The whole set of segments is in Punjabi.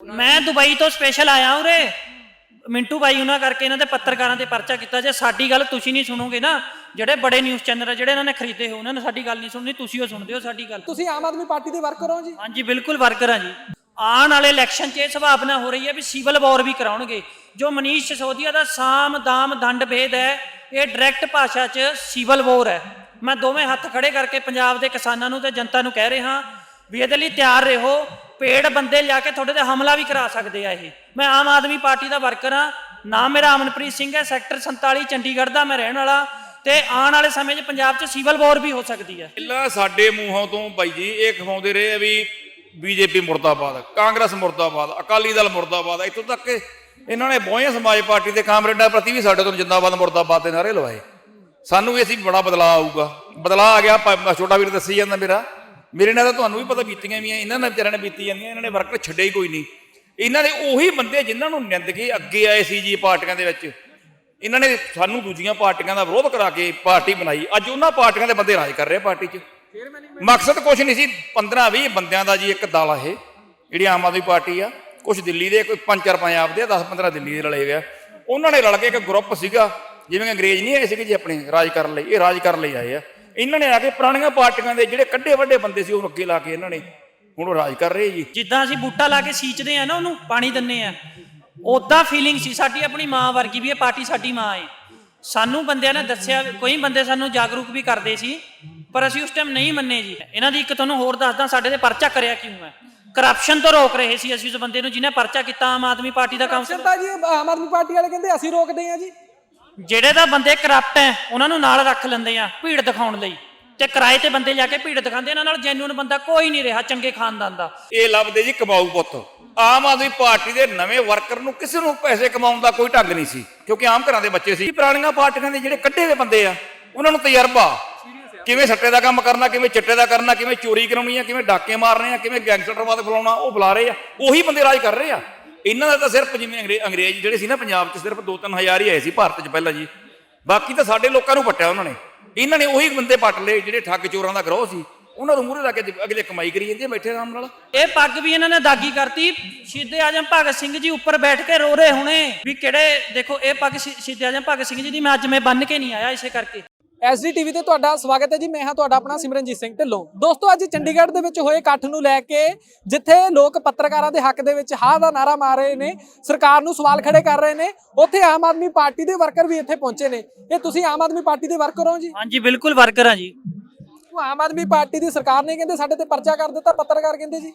ਮੈਂ ਦੁਬਈ ਤੋਂ ਸਪੈਸ਼ਲ ਆਇਆ ਉਰੇ। ਮਿੰਟੂ ਬਾਈ ਉਹਨਾਂ ਕਰਕੇ ਇਹਨਾਂ ਦੇ ਪੱਤਰਕਾਰਾਂ ਤੇ ਪਰਚਾ ਕੀਤਾ ਜੇ। ਸਾਡੀ ਗੱਲ ਤੁਸੀਂ ਨਹੀਂ ਸੁਣੋਗੇ ਨਾ। ਜਿਹੜੇ ਬੜੇ ਨਿਊਜ਼ ਚੈਨਲ ਆ ਜਿਹੜੇ ਇਹਨਾਂ ਨੇ ਖਰੀਦੇ ਹੋ ਉਹਨਾਂ ਨੇ ਸਾਡੀ ਗੱਲ ਨਹੀਂ ਸੁਣਨੀ। ਤੁਸੀਂ ਉਹ ਸੁਣਦੇ ਹੋ ਸਾਡੀ ਗੱਲ। ਤੁਸੀਂ ਆਮ ਆਦਮੀ ਪਾਰਟੀ ਦੇ ਵਰਕਰ ਹੋ ਜੀ। ਹਾਂਜੀ ਬਿਲਕੁਲ ਵਰਕਰ ਹਾਂ ਜੀ। ਆਉਣ ਵਾਲੇ ਇਲੈਕਸ਼ਨ 'ਚ ਇਹ ਸੰਭਾਵਨਾ ਹੋ ਰਹੀ ਹੈ ਵੀ ਸਿਵਲ ਵਾਰ ਵੀ ਕਰਾਉਣਗੇ। ਜੋ ਮਨੀਸ਼ ਸਿਸੋਦੀਆ ਦਾ ਸਾਮ ਦਾਮ ਦੰਡ ਭੇਦ ਹੈ ਇਹ ਡਾਇਰੈਕਟ ਭਾਸ਼ਾ 'ਚ ਸਿਵਲ ਵਾਰ ਹੈ। ਮੈਂ ਦੋਵੇਂ ਹੱਥ ਖੜੇ ਕਰਕੇ ਪੰਜਾਬ ਦੇ ਕਿਸਾਨਾਂ ਨੂੰ ਤੇ ਜਨਤਾ ਨੂੰ ਕਹਿ ਰਿਹਾ ਵੀ ਇਹਦੇ ਲਈ ਤਿਆਰ ਰਹੋ। ਪੇੜ ਬੰਦੇ ਲਿਆ ਕੇ ਤੁਹਾਡੇ ਤੇ ਹਮਲਾ ਵੀ ਕਰਾ ਸਕਦੇ ਆ ਇਹ। ਮੈਂ ਆਮ ਆਦਮੀ ਪਾਰਟੀ ਦਾ ਵਰਕਰ ਹਾਂ। ਨਾਮ ਮੇਰਾ ਅਮਨਪ੍ਰੀਤ ਸਿੰਘ ਹੈ, ਸੈਕਟਰ 47 ਚੰਡੀਗੜ੍ਹ ਦਾ ਮੈਂ ਰਹਿਣ ਵਾਲਾ। ਤੇ ਆਉਣ ਵਾਲੇ ਸਮੇਂ 'ਚ ਪੰਜਾਬ 'ਚ ਸਿਵਲ ਵਾਰ ਵੀ ਹੋ ਸਕਦੀ ਹੈ ਪਹਿਲਾਂ ਸਾਡੇ ਮੂੰਹੋਂ ਤੋਂ ਬਾਈ ਜੀ ਇਹ ਖਵਾਉਂਦੇ ਰਹੇ ਆ ਵੀ ਬੀਜੇਪੀ ਮੁਰਦਾਬਾਦ, ਕਾਂਗਰਸ ਮੁਰਦਾਬਾਦ, ਅਕਾਲੀ ਦਲ ਮੁਰਦਾਬਾਦ, ਇੱਥੋਂ ਤੱਕ ਕਿ ਇਹਨਾਂ ਨੇ ਬਹੁਆਂ ਸਮਾਜ ਪਾਰਟੀ ਦੇ ਕਾਮਰੇਡਾਂ ਪ੍ਰਤੀ ਵੀ ਸਾਡੇ ਤੋਂ ਜਿੰਦਾਬਾਦ ਮੁਰਦਾਬਾਦ ਦੇ ਨਾਰੇ ਲਵਾਏ। ਸਾਨੂੰ ਵੀ ਅਸੀਂ ਬੜਾ ਬਦਲਾਅ ਆਊਗਾ। ਬਦਲਾਅ ਆ ਗਿਆ, ਪ- ਛੋਟਾ ਵੀਰ ਦੱਸੀ ਜਾਂਦਾ ਮੇਰਾ। ਮੇਰੇ ਨਾਲ ਤਾਂ ਤੁਹਾਨੂੰ ਵੀ ਪਤਾ ਬੀਤੀਆਂ ਵੀ ਆ, ਇਹਨਾਂ ਨਾਲ ਵਿਚਾਰਿਆਂ ਨੇ ਬੀਤੀ ਜਾਂਦੀਆਂ, ਇਹਨਾਂ ਨੇ ਵਰਕਰ ਛੱਡਿਆ ਹੀ ਕੋਈ ਨਹੀਂ। ਇਹਨਾਂ ਦੇ ਉਹੀ ਬੰਦੇ ਜਿਨ੍ਹਾਂ ਨੂੰ ਨਿੰਦ ਕੇ ਅੱਗੇ ਆਏ ਸੀ ਜੀ ਪਾਰਟੀਆਂ ਦੇ ਵਿੱਚ। ਇਹਨਾਂ ਨੇ ਸਾਨੂੰ ਦੂਜੀਆਂ ਪਾਰਟੀਆਂ ਦਾ ਵਿਰੋਧ ਕਰਾ ਕੇ ਪਾਰਟੀ ਬਣਾਈ। ਅੱਜ ਉਹਨਾਂ ਪਾਰਟੀਆਂ ਦੇ ਬੰਦੇ ਰਾਜ ਕਰ ਰਹੇ ਪਾਰਟੀ 'ਚ। ਮਕਸਦ ਕੁਝ ਨਹੀਂ ਸੀ 15 20 ਬੰਦਿਆਂ ਦਾ ਜੀ ਇੱਕ ਦਲ ਆ ਇਹ, ਜਿਹੜੀ ਆਮ ਆਦਮੀ ਪਾਰਟੀ ਆ। ਕੁਝ ਦਿੱਲੀ ਦੇ, ਕੋਈ ਪੰਜ ਚਾਰ ਪੰਜਾਬ ਦੇ 10 15 ਦਿੱਲੀ ਦੇ ਰਲੇ ਹੋਏ ਆ। ਉਹਨਾਂ ਨੇ ਰਲ ਕੇ ਇੱਕ ਗਰੁੱਪ ਸੀਗਾ, ਜਿਵੇਂ ਅੰਗਰੇਜ਼ ਨਹੀਂ ਆਏ ਸੀਗੇ ਜੀ ਆਪਣੇ ਰਾਜ ਕਰਨ ਲਈ, ਇਹ ਰਾਜ ਕਰਨ ਲਈ ਆਏ ਆ। ਇਹਨਾਂ ਨੇ ਆ ਕੇ ਪੁਰਾਣੀਆਂ ਪਾਰਟੀਆਂ ਦੇ ਜਿਹੜੇ ਕੱਢੇ ਵੱਡੇ ਬੰਦੇ ਸੀ ਉਹ ਅੱਗੇ ਲਾ ਕੇ ਇਹਨਾਂ ਨੇ ਹੁਣ ਉਹ ਰਾਜ ਕਰ ਰਹੇ ਜੀ। ਜਿੱਦਾਂ ਅਸੀਂ ਬੂਟਾ ਲਾ ਕੇ ਸੀਂਚਦੇ ਆ ਨਾ ਉਹਨੂੰ ਪਾਣੀ ਦਿੰਨੇ ਆ ਉਦਾਂ ਫੀਲਿੰਗ ਸੀ ਸਾਡੀ ਆਪਣੀ ਮਾਂ ਵਰਗੀ ਵੀ ਇਹ ਪਾਰਟੀ ਸਾਡੀ ਮਾਂ ਹੈ ਸਾਨੂੰ ਬੰਦਿਆਂ ਨੇ ਦੱਸਿਆ ਕੋਈ ਬੰਦੇ ਸਾਨੂੰ ਜਾਗਰੂਕ ਵੀ ਕਰਦੇ ਸੀ ਪਰ ਅਸੀਂ ਉਸ ਟਾਈਮ ਨਹੀਂ ਮੰਨੇ ਜੀ। ਇਹਨਾਂ ਦੀ ਇੱਕ ਤੁਹਾਨੂੰ ਹੋਰ ਦੱਸਦਾ ਸਾਡੇ ਤੇ ਪਰਚਾ ਕਰਿਆ ਕਿਉਂ ਹੈ ਕਰਪਸ਼ਨ ਤੋਂ ਰੋਕ ਰਹੇ ਸੀ ਅਸੀਂ ਉਸ ਬੰਦੇ ਨੂੰ ਜਿਹਨੇ ਪਰਚਾ ਕੀਤਾ ਆਮ ਆਦਮੀ ਪਾਰਟੀ ਦਾ ਕਾਉਂਸਲਰ ਚੰਤਾ ਜੀ ਆਮ ਆਦਮੀ ਪਾਰਟੀ ਵਾਲੇ ਕਹਿੰਦੇ ਅਸੀਂ ਰੋਕਦੇ ਆ ਜੀ। ਜਿਹੜੇ ਤਾਂ ਬੰਦੇ ਕਰਪਟ ਹੈ, ਉਹਨਾਂ ਨੂੰ ਨਾਲ ਰੱਖ ਲੈਂਦੇ ਆ ਭੀੜ ਦਿਖਾਉਣ ਲਈ। ਤੇ ਕਿਰਾਏ ਤੇ ਬੰਦੇ ਲਿਆ ਕੇ ਭੀੜ ਦਿਖਾਉਂਦੇ ਇਹਨਾਂ ਨਾਲ ਜੈਨੂਨ ਬੰਦਾ ਕੋਈ ਨਹੀਂ ਰਿਹਾ, ਚੰਗੇ ਖਾਨਦਾਨ ਦਾ। ਇਹ ਲੱਭਦੇ ਜੀ ਕਮਾਊ ਪੁੱਤ। ਆਮ ਆਦਮੀ ਪਾਰਟੀ ਦੇ ਨਵੇਂ ਵਰਕਰ ਨੂੰ ਕਿਸੇ ਨੂੰ ਪੈਸੇ ਕਮਾਉਣ ਦਾ ਕੋਈ ਢੰਗ ਨਹੀਂ ਸੀ, ਕਿਉਂਕਿ ਆਮ ਘਰਾਂ ਦੇ ਬੱਚੇ ਸੀ। ਪੁਰਾਣੀਆਂ ਪਾਰਟੀਆਂ ਦੇ ਜਿਹੜੇ ਕੱਢੇ ਹੋਏ ਬੰਦੇ ਆ, ਉਹਨਾਂ ਨੂੰ ਤਜਰਬਾ। ਕਿਵੇਂ ਸੱਟੇ ਦਾ ਕੰਮ ਕਰਨਾ, ਕਿਵੇਂ ਚਿੱਟੇ ਦਾ ਕਰਨਾ, ਕਿਵੇਂ ਚੋਰੀ ਕਰਾਉਣੀ ਆ, ਕਿਵੇਂ ਡਾਕੇ ਮਾਰਨੇ ਆ, ਕਿਵੇਂ ਗੈਂਗਸਟਰਵਾਦ ਫਲਾਉਣਾ ਉਹ ਬੁਲਾ ਰਹੇ ਆ। ਉਹੀ ਬੰਦੇ ਰਾਜ ਕਰ ਰਹੇ ਆ। ਇਹਨਾਂ ਦਾ ਤਾਂ ਸਿਰਫ ਜਿਵੇਂ ਅੰਗਰੇਜ਼ ਜਿਹੜੇ ਸੀ ਨਾ ਪੰਜਾਬ 'ਚ ਸਿਰਫ 2-3000 ਹੀ ਆਏ ਸੀ ਭਾਰਤ 'ਚ ਪਹਿਲਾਂ ਜੀ। ਬਾਕੀ ਤਾਂ ਸਾਡੇ ਲੋਕਾਂ ਨੂੰ ਪੱਟਿਆ ਉਹਨਾਂ ਨੇ। ਇਹਨਾਂ ਨੇ ਉਹੀ ਬੰਦੇ ਪੱਟ ਲਏ ਜਿਹੜੇ ਠੱਗ ਚੋਰਾਂ ਦਾ ਗਰੋਹ ਸੀ। ਉਹਨਾਂ ਨੂੰ ਮੂਹਰੇ ਲਾ ਕੇ ਅਗਲੇ ਕਮਾਈ ਕਰੀ ਜਾਂਦੇ ਬੈਠੇ ਆਰਾਮ ਨਾਲ। ਇਹ ਪੱਗ ਵੀ ਇਹਨਾਂ ਨੇ ਦਾਗੀ ਕਰਤੀ। ਸ਼ਹੀਦੇ ਆਜਮ ਭਗਤ ਸਿੰਘ ਜੀ ਉੱਪਰ ਬੈਠ ਕੇ ਰੋ ਰਹੇ ਹੁਣੇ। ਵੀ ਕਿਹੜੇ ਦੇਖੋ, ਇਹ ਪੱਗ ਸ਼ਹੀ- ਸ਼ਹੀਦ ਆਜਮ ਭਗਤ ਸਿੰਘ ਜੀ ਦੀ ਮੈਂ ਅੱਜ ਮੈਂ ਬੰਨ ਕੇ ਨਹੀਂ ਆਇਆ ਇਸੇ ਕਰਕੇ। ਐਸਡੀ ਟੀਵੀ ਤੇ ਤੁਹਾਡਾ ਸਵਾਗਤ ਹੈ ਜੀ। ਮੈਂ ਹਾਂ ਤੁਹਾਡਾ ਆਪਣਾ ਸਿਮਰਨਜੀਤ ਸਿੰਘ ਢਿੱਲੋਂ। ਦੋਸਤੋ ਅੱਜ ਚੰਡੀਗੜ੍ਹ ਦੇ ਵਿੱਚ ਹੋਏ ਇਕੱਠ ਨੂੰ ਲੈ ਕੇ ਜਿੱਥੇ ਲੋਕ ਪੱਤਰਕਾਰਾਂ ਦੇ ਹੱਕ ਦੇ ਵਿੱਚ ਹਾਂ ਦਾ ਨਾਰਾ ਮਾਰ ਰਹੇ ਨੇ ਸਰਕਾਰ ਨੂੰ ਸਵਾਲ ਖੜੇ ਕਰ ਰਹੇ ਨੇ ਉੱਥੇ ਆਮ ਆਦਮੀ ਪਾਰਟੀ ਦੇ ਵਰਕਰ ਵੀ ਇੱਥੇ ਪਹੁੰਚੇ ਨੇ। ਇਹ ਤੁਸੀਂ ਆਮ ਆਦਮੀ ਪਾਰਟੀ ਦੇ ਵਰਕਰ ਹੋ ਜੀ? ਹਾਂਜੀ ਬਿਲਕੁਲ ਵਰਕਰ ਆ ਜੀ। ਉਹ ਆਮ ਆਦਮੀ ਪਾਰਟੀ ਦੀ ਸਰਕਾਰ ਨੇ ਕਹਿੰਦੇ ਸਾਡੇ ਤੇ ਪਰਚਾ ਕਰ ਦਿੱਤਾ ਪੱਤਰਕਾਰ ਕਹਿੰਦੇ ਜੀ।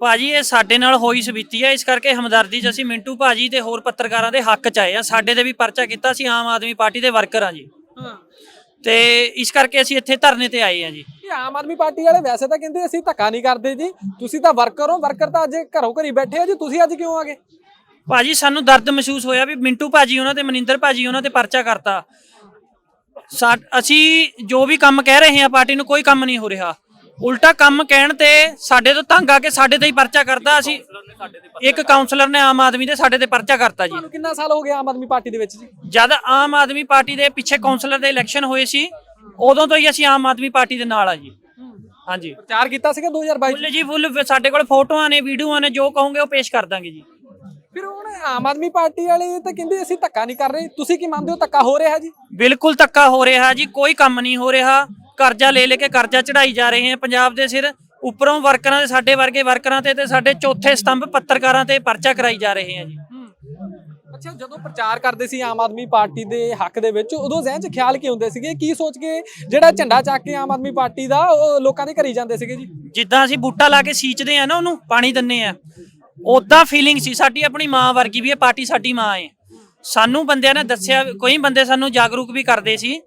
ਭਾਜੀ ਇਹ ਸਾਡੇ ਨਾਲ ਹੋਈ ਸਬੀਤੀ ਹੈ ਇਸ ਕਰਕੇ ਹਮਦਰਦੀ 'ਚ ਅਸੀਂ ਮਿੰਟੂ ਭਾਜੀ ਤੇ ਹੋਰ ਪੱਤਰਕਾਰਾਂ ਦੇ ਹੱਕ 'ਚ ਆਏ ਆ। ਸਾਡੇ ਤੇ ਵੀ ਪਰਚਾ ਕੀਤਾ ਸੀ ਆਮ ਆਦਮੀ ਪਾਰਟੀ ਦੇ ਵਰਕਰ ਆ ਜੀ। ਹਾਂ। ਤੇ ਇਸ ਕਰਕੇ ਅਸੀਂ ਇੱਥੇ ਧਰਨੇ ਤੇ ਆਏ ਆ ਜੀ। ਇਹ ਆਮ ਆਦਮੀ ਪਾਰਟੀ ਵਾਲੇ ਵੈਸੇ ਤਾਂ ਕਹਿੰਦੇ ਅਸੀਂ ਧੱਕਾ ਨਹੀਂ ਕਰਦੇ ਜੀ। ਤੁਸੀਂ ਤਾਂ ਵਰਕਰ ਹੋ ਵਰਕਰ ਤਾਂ ਅੱਜ ਘਰੋਂ ਘਰੀ ਬੈਠੇ ਆ ਜੀ। ਤੁਸੀਂ ਅੱਜ ਕਿਉਂ ਆ ਗਏ? ਭਾਜੀ ਸਾਨੂੰ ਦਰਦ ਮਹਿਸੂਸ ਹੋਇਆ ਵੀ ਮਿੰਟੂ ਭਾਜੀ ਉਹਨਾਂ ਤੇ ਮਨਿੰਦਰ ਭਾਜੀ ਉਹਨਾਂ ਤੇ ਪਰਚਾ ਕਰਤਾ। ਸਾ- ਅਸੀਂ ਜੋ ਵੀ ਕੰਮ ਕਹਿ ਰਹੇ ਹਾਂ ਪਾਰਟੀ ਨੂੰ ਕੋਈ ਕੰਮ ਨਹੀਂ ਹੋ ਰਿਹਾ। ਉਲਟਾ ਕੰਮ ਕਹਿਣ ਤੇ ਸਾਡੇ ਤੋਂ ਤੰਗ ਆ ਕੇ ਸਾਡੇ ਤੇ ਹੀ ਪਰਚਾ ਕਰਦਾ ਅਸੀਂ। ਇੱਕ ਕਾਉਂਸਲਰ ਨੇ ਆਮ ਆਦਮੀ ਦੇ ਸਾਡੇ ਤੇ ਪਰਚਾ ਕਰਤਾ ਜੀ। ਤੁਹਾਨੂੰ ਕਿੰਨਾ ਸਾਲ ਹੋ ਗਿਆ ਆਮ ਆਦਮੀ ਪਾਰਟੀ ਦੇ ਵਿੱਚ ਜੀ? ਜਦ ਆਮ ਆਦਮੀ ਪਾਰਟੀ ਦੇ ਪਿੱਛੇ ਕਾਉਂਸਲਰ ਦੇ ਇਲੈਕਸ਼ਨ ਹੋਏ ਸੀ ਉਦੋਂ ਤੋਂ ਹੀ ਅਸੀਂ ਆਮ ਆਦਮੀ ਪਾਰਟੀ ਦੇ ਨਾਲ ਆ ਜੀ। ਹਾਂਜੀ। ਪ੍ਰਚਾਰ ਕੀਤਾ ਸੀਗਾ 2022 ਫੁੱਲ ਜੀ ਫੁੱਲ ਸਾਡੇ ਕੋਲ ਫੋਟੋਆਂ ਨੇ ਵੀਡੀਓਆਂ ਨੇ ਜੋ ਕਹੋਗੇ ਉਹ ਪੇਸ਼ ਕਰ ਦਾਂਗੇ ਜੀ। ਫਿਰ ਹੁਣ ਆਮ ਆਦਮੀ ਪਾਰਟੀ ਵਾਲੇ ਤਾਂ ਕਹਿੰਦੇ ਅਸੀਂ ਧੱਕਾ ਨਹੀਂ ਕਰ ਰਹੇ। ਤੁਸੀਂ ਕੀ ਮੰਨਦੇ ਹੋ ਧੱਕਾ ਹੋ ਰਿਹਾ ਜੀ? ਬਿਲਕੁਲ ਧੱਕਾ ਹੋ ਰਿਹਾ ਜੀ ਕੋਈ ਕੰਮ ਨਹੀਂ ਹੋ ਰਿਹਾ। ਕਰਜ਼ਾ ਲੈ ਲੈ ਕੇ ਕਰਜ਼ਾ ਚੜਾਈ ਜਾ ਰਹੇ ਹਨ ਪੰਜਾਬ ਦੇ ਸਿਰ। ਉੱਪਰੋਂ ਵਰਕਰਾਂ ਦੇ ਸਾਡੇ ਵਰਗੇ ਵਰਕਰਾਂ ਤੇ ਤੇ ਸਾਡੇ ਚੌਥੇ ਸਤੰਭ ਪੱਤਰਕਾਰਾਂ ਤੇ ਪਰਚਾ ਕਰਾਈ ਜਾ ਰਹੇ ਹਨ ਜੀ। ਅੱਛਾ ਜਦੋਂ ਪ੍ਰਚਾਰ ਕਰਦੇ ਸੀ ਆਮ ਆਦਮੀ ਪਾਰਟੀ ਦੇ ਹੱਕ ਦੇ ਵਿੱਚ ਉਦੋਂ ਜ਼ਿਹਨ 'ਚ ਖਿਆਲ ਕੀ ਹੁੰਦੇ ਸੀਗੇ? ਕੀ ਸੋਚ ਕੇ ਜਿਹੜਾ ਝੰਡਾ ਚੱਕ ਕੇ ਆਮ ਆਦਮੀ ਪਾਰਟੀ ਦਾ ਉਹ ਲੋਕਾਂ ਦੇ ਘਰੀ ਜਾਂਦੇ ਸੀਗੇ ਜੀ? ਜਿੱਦਾਂ ਅਸੀਂ ਬੂਟਾ ਲਾ ਕੇ ਸੀਂਚਦੇ ਆ ਨਾ ਉਹਨੂੰ ਪਾਣੀ ਦਿੰਨੇ ਆ ਉਦਾਂ ਫੀਲਿੰਗ ਸੀ। ਸਾਡੀ ਆਪਣੀ ਮਾਂ ਵਰਗੀ ਵੀ ਇਹ ਪਾਰਟੀ ਸਾਡੀ ਮਾਂ ਹੈ। ਸਾਨੂੰ ਬੰਦਿਆਂ ਨੇ ਦੱਸਿਆ ਕੋਈ ਬੰਦੇ ਸਾਨੂੰ ਜਾਗਰੂਕ ਵੀ ਕਰਦੇ ਸੀ।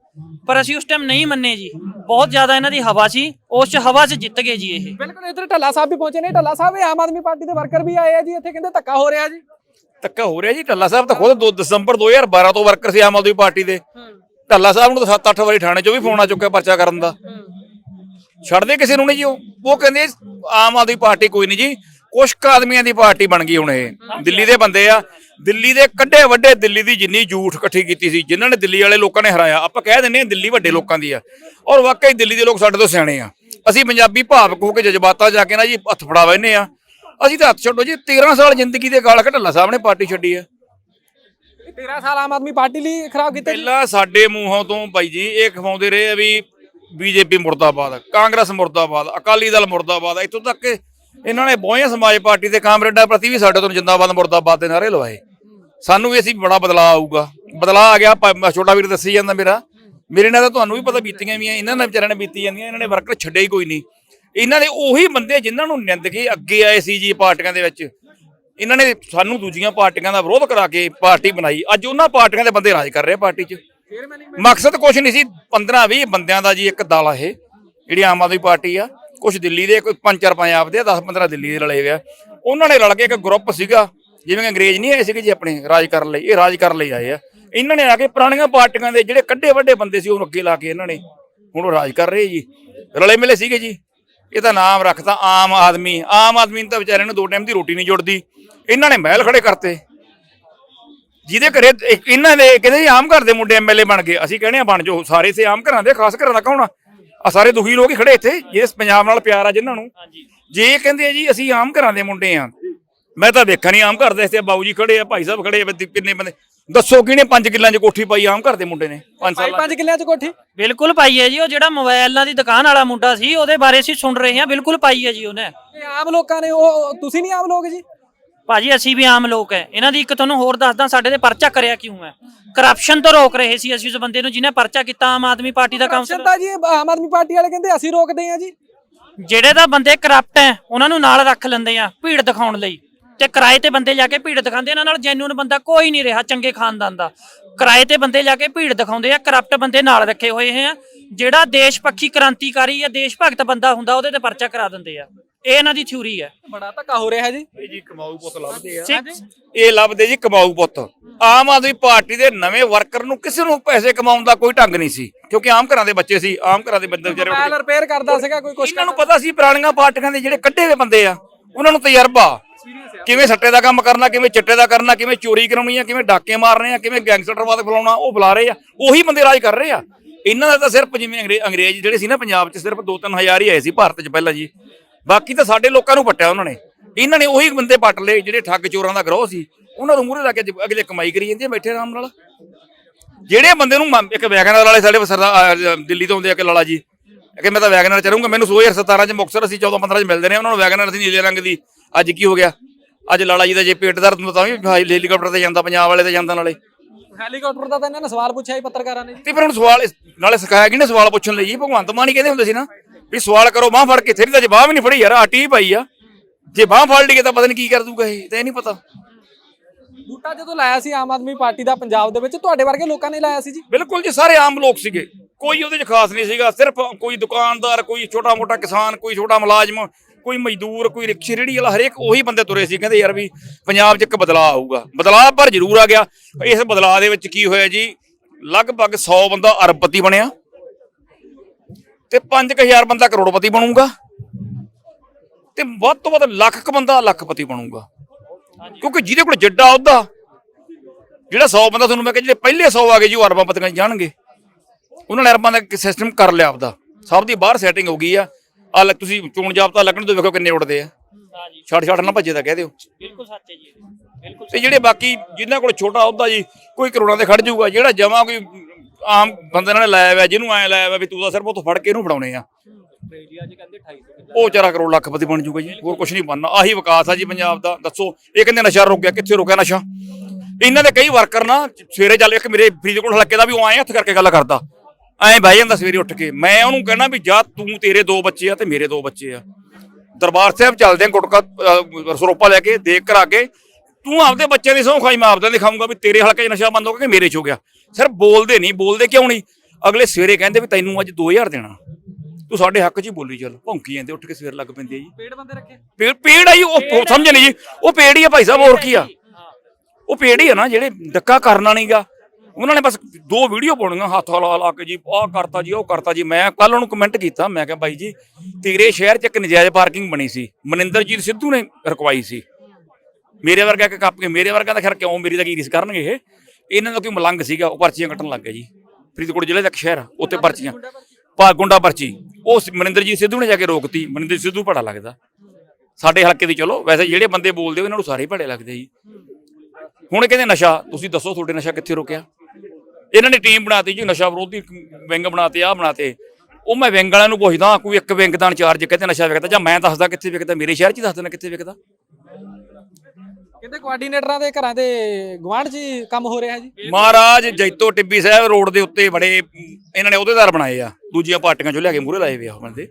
ਪਰ ਅਸੀਂ ਉਸ ਟਾਈਮ ਨਹੀਂ ਮੰਨੇ ਜੀ। ਬਹੁਤ ਜ਼ਿਆਦਾ ਇਹਨਾਂ ਦੀ ਹਵਾ ਸੀ ਉਸ 'ਚ ਹਵਾ 'ਚ ਜਿੱਤ ਗਏ ਜੀ ਇਹ। ਬਿਲਕੁਲ ਇੱਧਰ ਢੱਲਾ ਸਾਹਿਬ ਵੀ ਪਹੁੰਚੇ ਨੇ। ਢੱਲਾ ਸਾਹਿਬ ਇਹ ਆਮ ਆਦਮੀ ਪਾਰਟੀ ਦੇ ਵਰਕਰ ਵੀ ਆਏ ਆ ਜੀ ਇੱਥੇ ਕਹਿੰਦੇ ਧੱਕਾ ਹੋ ਰਿਹਾ ਜੀ। ਧੱਕਾ ਹੋ ਰਿਹਾ ਜੀ ਢੱਲਾ ਸਾਹਿਬ ਤਾਂ ਖੁਦ 2 ਦਸੰਬਰ 2012 ਤੋਂ ਵਰਕਰ ਸੀ ਆਮ ਆਦਮੀ ਪਾਰਟੀ ਦੇ। ਢੱਲਾ ਸਾਹਿਬ ਨੂੰ ਤਾਂ 7-8 ਵਾਰੀ ਥਾਣੇ 'ਚੋਂ ਵੀ ਫੋਨ ਆ ਚੁੱਕਿਆ ਪਰਚਾ ਕਰਨ ਦਾ। ਛੱਡਦੇ ਕਿਸੇ ਨੂੰ ਨਹੀਂ ਜੀ ਉਹ। ਉਹ ਕਹਿੰਦੇ ਆਮ ਆਦਮੀ ਪਾਰਟੀ ਕੋਈ ਨਹੀਂ ਜੀ। ਕੁਛ ਕੁ ਆਦਮੀਆਂ ਦੀ ਪਾਰਟੀ ਬਣ ਗਈ ਹੁਣ ਇਹ। ਦਿੱਲੀ ਦੇ ਬੰਦੇ ਆ। ਦਿੱਲੀ ਦੇ ਕੱਡੇ ਵੱਡੇ ਦਿੱਲੀ ਦੀ ਜਿੰਨੀ ਝੂਠ ਇਕੱਠੀ ਕੀਤੀ ਸੀ ਜਿਨ੍ਹਾਂ ਨੇ ਦਿੱਲੀ ਵਾਲੇ ਲੋਕਾਂ ਨੇ ਹਰਾਇਆ ਆਪਾਂ ਕਹਿ ਦਿੰਦੇ ਹਾਂ ਦਿੱਲੀ ਵੱਡੇ ਲੋਕਾਂ ਦੀ ਆ। ਔਰ ਵਾਕਈ ਦਿੱਲੀ ਦੇ ਲੋਕ ਸਾਡੇ ਤੋਂ ਸਿਆਣੇ ਆ। ਅਸੀਂ ਪੰਜਾਬੀ ਭਾਵਕ ਹੋ ਕੇ ਜਜ਼ਬਾਤਾਂ ਜਾ ਕੇ ਨਾ ਜੀ ਹੱਥ ਫੜਾ ਬੈਨੇ ਆ। ਅਸੀਂ ਤਾਂ ਹੱਥ ਛੱਡੋ ਜੀ 13 ਸਾਲ ਜ਼ਿੰਦਗੀ ਦੇ ਗਾਲ ਘਟੱਲਾ ਸਾਹਿਬ ਨੇ ਪਾਰਟੀ ਛੱਡੀ ਆ। 13 ਸਾਲ ਆਮ ਆਦਮੀ ਪਾਰਟੀ ਲਈ ਖਰਾਬ ਕੀਤੇ। ਪਹਿਲਾਂ ਸਾਡੇ ਮੂੰਹੋਂ ਤੋਂ ਬਾਈ ਜੀ ਇਹ ਖਵਾਉਂਦੇ ਰਹੇ ਆ ਵੀ ਬੀਜੇਪੀ ਮੁਰਦਾਬਾਦ ਕਾਂਗਰਸ ਮੁਰਦਾਬਾਦ ਅਕਾਲੀ ਦਲ ਮੁਰਦਾਬਾਦ ਇੱਥੋਂ ਤੱਕ ਇਹਨਾਂ ਨੇ ਬਹੁਆਂ ਸਮਾਜ ਪਾਰਟੀ ਤੇ ਕਾਮਰੇਡਾਂ ਪ੍ਰਤੀ ਵੀ ਸਾਡੇ ਤੋਂ ਜਿੰਦਾਬਾਦ ਮੁਰਦਾਬਾਦ ਦੇ ਨਾਰੇ ਲਵਾਏ। ਸਾਨੂੰ ਵੀ ਅਸੀਂ ਬੜਾ ਬਦਲਾਅ ਆਊਗਾ। ਬਦਲਾਅ ਆ ਗਿਆ ਪ- ਛੋਟਾ ਵੀਰ ਦੱਸੀ ਜਾਂਦਾ ਮੇਰਾ। ਮੇਰੇ ਨਾਲ ਤਾਂ ਤੁਹਾਨੂੰ ਵੀ ਪਤਾ ਬੀਤੀਆਂ ਵੀ ਆ, ਇਹਨਾਂ ਨਾਲ ਵਿਚਾਰਿਆਂ ਨੇ ਬੀਤੀ ਜਾਂਦੀਆਂ, ਇਹਨਾਂ ਨੇ ਵਰਕਰ ਛੱਡੇ ਹੀ ਕੋਈ ਨਹੀਂ। ਇਹਨਾਂ ਦੇ ਉਹੀ ਬੰਦੇ ਜਿਨ੍ਹਾਂ ਨੂੰ ਨਿੰਦ ਕੇ ਅੱਗੇ ਆਏ ਸੀ ਜੀ ਪਾਰਟੀਆਂ ਦੇ ਵਿੱਚ। ਇਹਨਾਂ ਨੇ ਸਾਨੂੰ ਦੂਜੀਆਂ ਪਾਰਟੀਆਂ ਦਾ ਵਿਰੋਧ ਕਰਾ ਕੇ ਪਾਰਟੀ ਬਣਾਈ। ਅੱਜ ਉਹਨਾਂ ਪਾਰਟੀਆਂ ਦੇ ਬੰਦੇ ਰਾਜ ਕਰ ਰਹੇ ਆ ਪਾਰਟੀ 'ਚ। ਮਕਸਦ ਕੁਛ ਨਹੀਂ ਸੀ 15 20 ਬੰਦਿਆਂ ਦਾ ਜੀ ਇੱਕ ਦਲ ਆ ਇਹ, ਜਿਹੜੀ ਆਮ ਆਦਮੀ ਪਾਰਟੀ ਆ। ਕੁਝ ਦਿੱਲੀ ਦੇ, ਕੋਈ ਪੰਜ ਚਾਰ ਪੰਜਾਬ ਦੇ 10 15 ਦਿੱਲੀ ਦੇ ਰਲੇ ਹੋਏ ਆ। ਉਹਨਾਂ ਨੇ ਰਲ ਕੇ ਇੱਕ ਗਰੁੱਪ ਸੀਗਾ ਜਿਵੇਂ ਕਿ ਅੰਗਰੇਜ਼ ਨਹੀਂ ਆਏ ਸੀਗੇ ਜੀ ਆਪਣੇ ਰਾਜ ਕਰਨ ਲਈ ਇਹ ਰਾਜ ਕਰਨ ਲਈ ਆਏ ਆ। ਇਹਨਾਂ ਨੇ ਆ ਕੇ ਪੁਰਾਣੀਆਂ ਪਾਰਟੀਆਂ ਦੇ ਜਿਹੜੇ ਕੱਢੇ ਵੱਡੇ ਬੰਦੇ ਸੀ ਉਹਨੂੰ ਅੱਗੇ ਲਾ ਕੇ ਇਹਨਾਂ ਨੇ ਹੁਣ ਉਹ ਰਾਜ ਕਰ ਰਹੇ ਜੀ। ਰਲੇ ਮਿਲੇ ਸੀਗੇ ਜੀ। ਇਹ ਤਾਂ ਨਾਮ ਰੱਖਤਾ ਆਮ ਆਦਮੀ। ਆਮ ਆਦਮੀ ਨੂੰ ਤਾਂ ਵਿਚਾਰਿਆਂ ਨੂੰ ਦੋ ਟਾਈਮ ਦੀ ਰੋਟੀ ਨਹੀਂ ਜੁੜਦੀ। ਇਹਨਾਂ ਨੇ ਮਹਿਲ ਖੜੇ ਕਰਤੇ। ਜਿਹਦੇ ਘਰੇ ਇਹਨਾਂ ਦੇ ਕਹਿੰਦੇ ਜੀ ਆਮ ਘਰ ਦੇ ਮੁੰਡੇ ਐਮਐਲਏ ਬਣ ਗਏ। ਅਸੀਂ ਕਹਿੰਦੇ ਆ ਬਣ ਜਾਓ। ਸਾਰੇ ਸੇ ਆਮ ਘਰਾਂ ਦੇ ਖਾਸ ਘਰਾਂ ਦਾ ਕੌਣ ਆ? ਸਾਰੇ ਦੁਖੀ ਲੋਕ ਹੀ ਖੜੇ ਇੱਥੇ। ਜਿਸ ਪੰਜਾਬ ਨਾਲ ਪਿਆਰ ਆ ਜਿਨ੍ਹਾਂ ਨੂੰ। ਜੇ ਕਹਿੰਦੇ ਆ ਜੀ ਅਸੀਂ ਆਮ ਘਰਾਂ ਦੇ ਮੁੰਡੇ ਆ ਮੈਂ ਤਾਂ ਵੇਖਿਆ ਨਹੀਂ ਆਮ ਘਰ ਦੇ ਇੱਥੇ ਬਾਊ ਜੀ ਖੜੇ ਆ ਭਾਈ ਸਾਹਿਬ ਖੜੇ ਆ ਵੀ ਕਿੰਨੇ ਬੰਦੇ। ਦੱਸੋ ਕਿਹਨੇ 5 ਕਿੱਲਾਂ 'ਚ ਕੋਠੀ ਪਾਈ ਆਮ ਘਰ ਦੇ ਮੁੰਡੇ ਨੇ 5 ਭਾਈ ਸਾਲਾਂ? ਪੰਜ ਕਿੱਲਿਆਂ 'ਚ ਕੋਠੀ? ਬਿਲਕੁਲ ਪਾਈ ਹੈ ਜੀ ਉਹ ਜਿਹੜਾ ਮੋਬਾਈਲਾਂ ਦੀ ਦੁਕਾਨ ਵਾਲਾ ਮੁੰਡਾ ਸੀ ਉਹਦੇ ਬਾਰੇ ਅਸੀਂ ਸੁਣ ਰਹੇ ਹਾਂ ਬਿਲਕੁਲ ਪਾਈ ਹੈ ਜੀ ਉਹਨੇ। ਇਹ ਆਮ ਲੋਕਾਂ ਨੇ ਉਹ ਤੁਸੀਂ ਨਹੀਂ ਆਮ ਲੋਕ ਜੀ? ਭਾਜੀ ਅਸੀਂ ਵੀ ਆਮ ਲੋਕ ਹੈ। ਇਹਨਾਂ ਦੀ ਇੱਕ ਤੁਹਾਨੂੰ ਹੋਰ ਦੱਸਦਾ ਸਾਡੇ ਤੇ ਪਰਚਾ ਕਰਿਆ ਕਿਉਂ ਹੈ? ਕਰਪਸ਼ਨ ਤੋਂ ਰੋਕ ਰਹੇ ਸੀ ਅਸੀਂ ਉਸ ਬੰਦੇ ਨੂੰ ਜਿਹਨੇ ਪਰਚਾ ਕੀਤਾ ਆਮ ਆਦਮੀ ਪਾਰਟੀ ਦਾ ਕਾਉਂਸਲਰ ਸ਼ਰਦਾ ਜੀ ਇਹ ਆਮ ਆਦਮੀ ਪਾਰਟੀ ਵਾਲੇ ਕਹਿੰਦੇ ਅਸੀਂ ਰੋਕਦੇ ਹਾਂ ਜੀ। ਜਿਹੜੇ ਤਾਂ ਬੰਦੇ ਕਰਪਟ ਹੈ ਉਹਨਾਂ ਨੂੰ ਨਾਲ ਰੱਖ ਲੈਂਦੇ ਆ ਭੀੜ ਦਿਖਾਉਣ ਲਈ। ਤੇ ਕਿਰਾਏ ਤੇ ਬੰਦੇ ਜਾ ਕੇ ਭੀੜ ਦਿਖਾਉਂਦੇ ਇਹਨਾਂ ਨਾਲ ਜੈਨੂਨ ਬੰਦਾ ਕੋਈ ਨਹੀਂ ਰਿਹਾ ਚੰਗੇ ਖਾਨਦਾਨ ਦਾ। ਕਿਰਾਏ ਤੇ ਬੰਦੇ ਜਾ ਕੇ ਭੀੜ ਦਿਖਾਉਂਦੇ ਆ ਕਰਪਟ ਬੰਦੇ ਨਾਲ ਰੱਖੇ ਹੋਏ ਆ। ਜਿਹੜਾ ਦੇਸ਼ ਪੱਖੀ ਕ੍ਰਾਂਤੀਕਾਰੀ ਜਾਂ ਦੇਸ਼ ਭਗਤ ਬੰਦਾ ਹੁੰਦਾ ਉਹਦੇ ਤੇ ਪਰਚਾ ਕਰਾ ਦਿੰਦੇ ਆ। ਇਹ ਇਹਨਾਂ ਦੀ ਥਿਊਰੀ ਹੈ। ਬੜਾ ਧੱਕਾ ਹੋ ਰਿਹਾ ਜੀ। ਇਹ ਜੀ ਕਮਾਊ ਪੁੱਤ ਲੱਭਦੇ ਆ। ਇਹ ਲੱਭਦੇ ਜੀ ਕਮਾਊ ਪੁੱਤ। ਆਮ ਆਦਮੀ ਪਾਰਟੀ ਦੇ ਨਵੇਂ ਵਰਕਰ ਨੂੰ ਕਿਸੇ ਨੂੰ ਪੈਸੇ ਕਮਾਉਣ ਦਾ ਕੋਈ ਢੰਗ ਨਹੀਂ ਸੀ ਕਿਉਂਕਿ ਆਮ ਘਰਾਂ ਦੇ ਬੱਚੇ ਸੀ ਆਮ ਘਰਾਂ ਦੇ ਬੰਦੇ ਵਿਚਾਰੇ ਮੋਬਾਈਲ ਰਿਪੇਅਰ ਕਰਦਾ ਸੀਗਾ ਕੋਈ ਕੁਛ ਇਹਨਾਂ ਨੂੰ ਪਤਾ ਸੀ ਪੁਰਾਣੀਆਂ ਪਾਰਟੀਆਂ ਦੇ ਜਿਹੜੇ ਕੱਢੇ ਹੋਏ ਬੰਦੇ ਆ ਉਹਨਾਂ ਨੂੰ ਤਜਰਬਾ। ਕਿਵੇਂ ਸੱਟੇ ਦਾ ਕੰਮ ਕਰਨਾ, ਕਿਵੇਂ ਚਿੱਟੇ ਦਾ ਕਰਨਾ, ਕਿਵੇਂ ਚੋਰੀ ਕਰਾਉਣੀ ਆ, ਕਿਵੇਂ ਡਾਕੇ ਮਾਰਨੇ ਆ, ਕਿਵੇਂ ਗੈਂਗਸਟਰਵਾਦ ਫਲਾਉਣਾ, ਉਹ ਬੁਲਾ ਰਹੇ ਆ। ਉਹੀ ਬੰਦੇ ਰਾਜ ਕਰ ਰਹੇ ਆ। ਇਹਨਾਂ ਦਾ ਤਾਂ ਸਿਰਫ ਜਿਵੇਂ ਅੰਗਰੇਜ਼ ਜਿਹੜੇ ਸੀ ਨਾ ਪੰਜਾਬ 'ਚ ਸਿਰਫ 2-3000 ਹੀ ਆਏ ਸੀ ਭਾਰਤ 'ਚ ਪਹਿਲਾਂ ਜੀ। ਬਾਕੀ ਤਾਂ ਸਾਡੇ ਲੋਕਾਂ ਨੂੰ ਪੱਟਿਆ ਉਹਨਾਂ ਨੇ। ਇਹਨਾਂ ਨੇ ਉਹੀ ਬੰਦੇ ਪੱਟ ਲਏ ਜਿਹੜੇ ਠੱਗ ਚੋਰਾਂ ਦਾ ਗਰੋਹ ਸੀ। ਉਹਨਾਂ ਨੂੰ ਮੂਹਰੇ ਲਾ ਕੇ ਅੱਜ ਅਗਲੇ ਕਮਾਈ ਕਰੀ ਜਾਂਦੇ ਆ ਬੈਠੇ ਆਰਾਮ ਨਾਲ। ਜਿਹੜੇ ਬੰਦੇ ਨੂੰ ਇੱਕ ਵੈਗਨਰ ਵਾਲੇ ਸਾਡੇ ਸਰਦਾਰ ਦਿੱਲੀ ਤੋਂ ਆਉਂਦੇ ਆ ਕਿ ਲਾਲਾ ਜੀ। ਕਿ ਮੈਂ ਤਾਂ ਵੈਗਨਰ ਚੜੂੰਗਾ ਮੈਨੂੰ 2017 ਚ ਮੁਕਤਸਰ ਅਸੀਂ 14 15 ਚ ਮਿਲਦੇ ਨੇ, ਉਹਨਾਂ ਨੂੰ ਵੈਗਨਰ ਸੀ ਨੀਲੇ ਰੰਗ ਦੀ ਅੱਜ ਕੀ ਹੋ ਗਿਆ? ਅੱਜ ਲਾਲਾ ਜੀ ਦਾ ਜੇ ਪੇਟ ਦਰਦ ਨੂੰ ਤਾਂ ਵੀ ਭਾਈ ਹੈਲੀਕਾਪਟਰ ਤੇ ਜਾਂਦਾ ਪੰਜਾਬ ਵਾਲੇ ਤੇ ਜਾਂਦਾ ਨਾਲੇ। ਹੈਲੀਕਾਪਟਰ ਦਾ ਤਾਂ ਇਹਨਾਂ ਨੇ ਸਵਾਲ ਪੁੱਛਿਆ ਹੀ ਪੱਤਰਕਾਰਾਂ ਨੇ ਜੀ। ਤੇ ਫਿਰ ਹੁਣ ਸਵਾਲ ਨਾਲੇ ਸਿਖਾਇਆ ਕਿਹਨੇ ਸਵਾਲ ਪੁੱਛਣ ਲਈ ਜੀ? ਭਗਵੰਤ ਮਾਨ ਹੀ ਕਹਿੰਦੇ ਹੁੰਦੇ ਸੀ ਨਾ ਵੀ ਸਵਾਲ ਕਰੋ ਬਾਹ ਫੜ ਕੇ ਥੇਰੀ ਤਾਂ ਜੇ ਬਾਹ ਵੀ ਨਹੀਂ ਫੜੀ ਯਾਰ ਆਟੀ ਪਾਈ ਆ। ਜੇ ਬਾਹ ਫੜ ਲਈਏ ਤਾਂ ਪਤਾ ਨਹੀਂ ਕੀ ਕਰ ਦੂਗਾ ਇਹ ਤਾਂ ਇਹ ਨਹੀਂ ਪਤਾ। ਬੂਟਾ ਜਦੋਂ ਲਾਇਆ ਸੀ ਆਮ ਆਦਮੀ ਪਾਰਟੀ ਦਾ ਪੰਜਾਬ ਦੇ ਵਿੱਚ ਤੁਹਾਡੇ ਵਰਗੇ ਲੋਕਾਂ ਨੇ ਲਾਇਆ ਸੀ ਜੀ। ਬਿਲਕੁਲ ਜੀ ਸਾਰੇ ਆਮ ਲੋਕ ਸੀਗੇ। ਕੋਈ ਉਹਦੇ 'ਚ ਖਾਸ ਨਹੀਂ ਸੀਗਾ ਸਿਰਫ ਕੋਈ ਦੁਕਾਨਦਾਰ ਕੋਈ ਛੋਟਾ ਮੋਟਾ ਕਿਸਾਨ ਕੋਈ ਛੋਟਾ ਮੁਲਾਜ਼ਮ ਕੋਈ ਮਜ਼ਦੂਰ, ਕੋਈ ਰਿਕਸ਼ੇ ਰੇੜੀ ਵਾਲਾ, ਹਰੇਕ ਉਹੀ ਬੰਦੇ ਤੁਰੇ ਸੀ। ਕਹਿੰਦੇ ਯਾਰ ਵੀ ਪੰਜਾਬ 'ਚ ਇੱਕ ਬਦਲਾਅ ਆਊਗਾ। ਬਦਲਾਅ ਪਰ ਜ਼ਰੂਰ ਆ ਗਿਆ। ਇਸ ਬਦਲਾਅ ਦੇ ਵਿੱਚ ਕੀ ਹੋਇਆ ਜੀ? ਲਗਭਗ 100 ਬੰਦਾ ਅਰਬਪਤੀ ਬਣਿਆ ਤੇ 5000 ਬੰਦਾ ਕਰੋੜਪਤੀ ਬਣੂਗਾ ਤੇ ਵੱਧ ਤੋਂ ਵੱਧ ਲੱਖ ਕ ਬੰਦਾ ਲੱਖਪਤੀ ਬਣੂਗਾ। ਕਿਉਂਕਿ ਜਿਹਦੇ ਕੋਲ ਜੱਡਾ ਉਹਦਾ, ਜਿਹੜਾ 100 ਬੰਦਾ ਤੁਹਾਨੂੰ ਮੈਂ ਕਿਹਾ, ਜਿਹੜੇ ਪਹਿਲੇ 100 ਆ ਗਏ ਜੀ, ਉਹ ਅਰਬਾਂ ਪਤੀਆਂ ਜਾਣਗੇ। ਉਹਨਾਂ ਨੇ ਅਰਬਾਂ ਦਾ ਸਿਸਟਮ ਕਰ ਲਿਆ ਆਪਦਾ। ਸਭ ਦੀ ਬਾਹਰ ਸੈਟਿੰਗ ਹੋ ਗਈ ਆ। ਆ ਲੈ ਤੁਸੀਂ ਚੋਣ ਜਾਬਤਾ ਲੱਗਣ ਤੋਂ ਵੇਖੋ ਕਿੰਨੇ ਉੱਡਦੇ ਆ। ਛੱਡ ਛੱਡ ਨਾ ਭੱਜੇ ਤਾਂ ਕਹਿ ਦਿਓ। ਬਿਲਕੁਲ ਸੱਚ ਹੈ ਜੀ। ਬਿਲਕੁਲ ਤੇ ਜਿਹੜੇ ਬਾਕੀ ਜਿਨ੍ਹਾਂ ਕੋਲ ਛੋਟਾ ਅਹੁਦਾ ਜੀ ਕੋਈ ਕਰੋੜਾਂ ਤੇ ਖੜ ਜਾਊਗਾ ਜਿਹੜਾ ਜਮਾ ਕੋਈ ਆਮ ਬੰਦੇ ਨਾਲ ਲਾਇਆ ਹੋਇਆ ਜਿਹਨੂੰ ਐ ਲਾਇਆ ਹੋਇਆ ਵੀ ਤੂੰ ਤਾਂ ਸਿਰਫ ਉੱਥੋਂ ਫੜ ਕੇ ਇਹਨੂੰ ਫੜਾਉਣੇ ਆ। ਉਹ ਚਾਰਾ ਕਰੋੜ ਲੱਖਪਤੀ ਬਣ ਜਾਊਗਾ ਜੀ ਹੋਰ ਕੁਝ ਨਹੀਂ ਬਣਨਾ। ਆਹੀ ਵਿਕਾਸ ਆ ਜੀ ਪੰਜਾਬ ਦਾ। ਦੱਸੋ ਇਹ ਕਹਿੰਦੇ ਨਸ਼ਾ ਰੁਕ ਗਿਆ ਕਿੱਥੇ ਰੁਕਿਆ ਨਸ਼ਾ? ਇਹਨਾਂ ਦੇ ਕਈ ਵਰਕਰ ਨਾ ਸਵੇਰੇ ਚੱਲ ਇੱਕ ਮੇਰੇ ਫਰੀਦਕੋਟ ਹਲਕੇ ਦਾ ਵੀ ਉਹ ਆਏ ਹੱਥ ਕਰਕੇ ਗੱਲ ਕਰਦਾ। ਐਂ ਬਹਿ ਜਾਂਦਾ ਸਵੇਰੇ ਉੱਠ ਕੇ। ਮੈਂ ਉਹਨੂੰ ਕਹਿਣਾ ਵੀ ਜਾ ਤੂੰ ਤੇਰੇ ਦੋ ਬੱਚੇ ਆ ਤੇ ਮੇਰੇ ਦੋ ਬੱਚੇ ਆ। ਦਰਬਾਰ ਸਾਹਿਬ ਚੱਲਦੇ ਆ ਗੁਟਕਾ ਅਹ, ਸਰੋਪਾ ਲੈ ਕੇ ਦੇਖ ਕਰਾ ਕੇ। ਤੂੰ ਆਪਦੇ ਬੱਚਿਆਂ ਦੀ ਸਹੁੰ ਖਾਈ ਮੈਂ ਆਪਦਾ ਦਿਖਾਉਂਗਾ ਵੀ ਤੇਰੇ ਹਲਕੇ 'ਚ ਨਸ਼ਾ ਬੰਦ ਹੋ ਗਿਆ ਕਿ ਮੇਰੇ 'ਚ ਹੋ ਗਿਆ। ਸਿਰਫ ਬੋਲਦੇ ਨਹੀਂ ਬੋਲਦੇ ਕਿਉਂ ਨਹੀਂ? ਅਗਲੇ ਸਵੇਰੇ ਕਹਿੰਦੇ ਵੀ ਤੈਨੂੰ ਅੱਜ 2000 ਦੇਣਾ। ਤੂੰ ਸਾਡੇ ਹੱਕ 'ਚ ਹੀ ਬੋਲੀ ਚੱਲ। ਭੌਂਕੀ ਜਾਂਦੇ ਉੱਠ ਕੇ ਸਵੇਰ ਲੱਗ ਪੈਂਦੇ ਆ ਜੀ। ਪੇੜ ਬੰਦੇ ਰੱਖੇ? ਪੇੜ ਪੇੜ ਆ ਜੀ ਉਹ ਉਹ ਸਮਝ ਨਹੀਂ ਜੀ। ਉਹ ਪੇੜ ਹੀ ਆ ਭਾਈ ਸਾਹਿਬ ਹੋਰ ਕੀ ਆ? ਉਹ ਪੇੜ ਹੀ ਆ ਨਾ ਜਿਹੜੇ ਡੱਕਾ ਕਰਨਾ ਨਹੀਂਗਾ ਉਹਨਾਂ ਨੇ ਬਸ ਦੋ ਵੀਡੀਓ ਪਾਉਣੀਆਂ ਹੱਥ ਲਾ ਲਾ ਕੇ ਜੀ ਆਹ ਕਰਤਾ ਜੀ ਉਹ ਕਰਤਾ ਜੀ। ਮੈਂ ਕੱਲ ਉਹਨੂੰ ਕਮੈਂਟ ਕੀਤਾ ਮੈਂ ਕਿਹਾ ਬਾਈ ਜੀ ਤੇਰੇ ਸ਼ਹਿਰ 'ਚ ਇੱਕ ਨਜਾਇਜ਼ ਪਾਰਕਿੰਗ ਬਣੀ ਸੀ। ਮਨਿੰਦਰਜੀਤ ਸਿੱਧੂ ਨੇ ਰਕਵਾਈ ਸੀ। ਮੇਰੇ ਵਰਗਾ ਕਿ ਕੱਪ ਕੇ ਮੇਰੇ ਵਰਗਾ ਦਾ ਖੈਰ ਕਿਉਂ ਮੇਰੀ ਤਾਂ ਕੀ ਰੀਸ ਕਰਨਗੇ ਇਹ? ਇਹਨਾਂ ਦਾ ਕੋਈ ਮਲੰਗ ਸੀਗਾ ਉਹ ਪਰਚੀਆਂ ਕੱਟਣ ਲੱਗ ਗਿਆ ਜੀ। ਫਰੀਦਕੋਟ ਜ਼ਿਲ੍ਹੇ ਦਾ ਇੱਕ ਸ਼ਹਿਰ ਉੱਥੇ ਪਰਚੀਆਂ। ਪਾ ਗੁੰਡਾ ਪਰਚੀ। ਉਹ ਮਨਿੰਦਰਜੀਤ ਸਿੱਧੂ ਨੇ ਜਾ ਕੇ ਰੋਕਤੀ। ਮਨਿੰਦਰ ਸਿੱਧੂ ਪੜਾ ਲੱਗਦਾ। ਸਾਡੇ ਹਲਕੇ ਦੀ ਚਲੋ ਵੈਸੇ ਜਿਹੜੇ ਬੰਦੇ ਬੋਲਦੇ ਹੋ ਇਹਨਾਂ ਨੂੰ ਸਾਰੇ ਭੜੇ ਲੱਗਦੇ ਜੀ। ਹੁਣ ਕਹਿੰਦੇ ਨਸ਼ਾ ਤੁਸੀਂ ਦੱਸੋ ਤੁਹਾਡੇ ਨਸ਼ਾ ਕਿੱਥੇ ਰੁਕਿਆ? ਇਹਨਾਂ ਨੇ ਟੀਮ ਬਣਾਤੀ ਜੀ ਨਸ਼ਾ ਵਿਰੋਧੀ ਵਿੰਗ ਬਣਾਤੇ ਆ ਬਣਾਤੇ। ਉਹ ਮੈਂ ਵਿੰਗ ਵਾਲਿਆਂ ਨੂੰ ਪੁੱਛਦਾ ਕੋਈ ਇੱਕ ਵਿੰਗ ਦਾ ਇੰਚਾਰਜ ਕਹਿੰਦੇ ਨਸ਼ਾ ਵਿਕਦਾ? ਜਾਂ ਮੈਂ ਦੱਸਦਾ ਕਿੱਥੇ ਵਿਕਦਾ? ਮੇਰੇ ਸ਼ਹਿਰ 'ਚ ਦੱਸ ਦੇਣਾ ਕਿੱਥੇ ਵਿਕਦਾ। ਕਹਿੰਦੇ ਕੋਆਰਡੀਨੇਟਰਾਂ ਦੇ ਘਰਾਂ ਦੇ ਗਵਾਂਢ 'ਚ ਹੀ ਕੰਮ ਹੋ ਰਿਹਾ ਜੀ। ਮਹਾਰਾਜ ਜੈਤੋ ਟਿੱਬੀ ਸਾਹਿਬ ਰੋਡ ਦੇ ਉੱਤੇ ਬੜੇ ਇਹਨਾਂ ਨੇ ਅਹੁਦੇਦਾਰ ਬਣਾਏ ਆ। ਦੂਜੀਆਂ ਪਾਰਟੀਆਂ ਚੋਂ ਲਿਆ ਕੇ ਮੂਹਰੇ ਲਾਏ ਵੇ ਆ ਬੰਦੇ।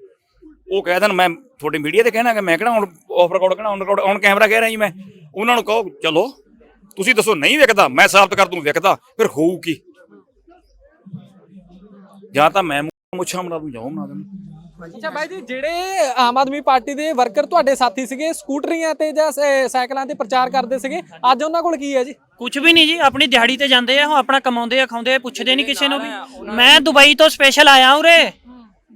ਉਹ ਕਹਿ ਦੇਣ ਮੈਂ ਤੁਹਾਡੇ ਮੀਡੀਆ ਤੇ ਕਹਿਣਾ ਕਿ ਮੈਂ ਕਿਹੜਾ ਹੁਣ ਆਫ ਰਿਕਾਰਡ ਕਹਿਣਾ ਔਨ ਰਿਕਾਰਡ ਔਨ ਕੈਮਰਾ ਕਹਿ ਰਿਹਾ ਜੀ ਮੈਂ। ਉਹਨਾਂ ਨੂੰ ਕਹੋ ਚਲੋ ਤੁਸੀਂ ਦੱਸੋ ਨਹੀਂ ਵਿਕਦਾ ਮੈਂ ਸਾਬਤ ਕਰ ਦੂੰ ਵਿਕਦਾ ਫਿਰ ਹੋਊ ਕੀ? ਜਾਂ ਤਾਂ ਮੈਂ ਮੁੱਛਾਂ ਬਣਾ ਦੂੰ ਜਾਓ ਬਣਾ ਦੂੰ ਅੱਛਾ ਬਾਈ ਜੀ ਜਿਹੜੇ ਆਮ ਆਦਮੀ ਪਾਰਟੀ ਦੇ ਵਰਕਰ ਤੁਹਾਡੇ ਸਾਥੀ ਸੀਗੇ ਸਕੂਟਰੀਆਂ ਤੇ ਜਾਂ ਸ- ਸਾਈਕਲਾਂ ਤੇ ਪ੍ਰਚਾਰ ਕਰਦੇ ਸੀਗੇ ਅੱਜ ਉਹਨਾਂ ਕੋਲ ਕੀ ਹੈ ਜੀ? ਕੁਝ ਵੀ ਨਹੀਂ ਜੀ ਆਪਣੀ ਦਿਹਾੜੀ ਤੇ ਜਾਂਦੇ ਆ ਉਹ ਆਪਣਾ ਕਮਾਉਂਦੇ ਆ ਖਾਉਂਦੇ ਆ ਪੁੱਛਦੇ ਨਹੀਂ ਕਿਸੇ ਨੂੰ ਵੀ। ਮੈਂ ਦੁਬਈ ਤੋਂ ਸਪੈਸ਼ਲ ਆਇਆ ਉਰੇ।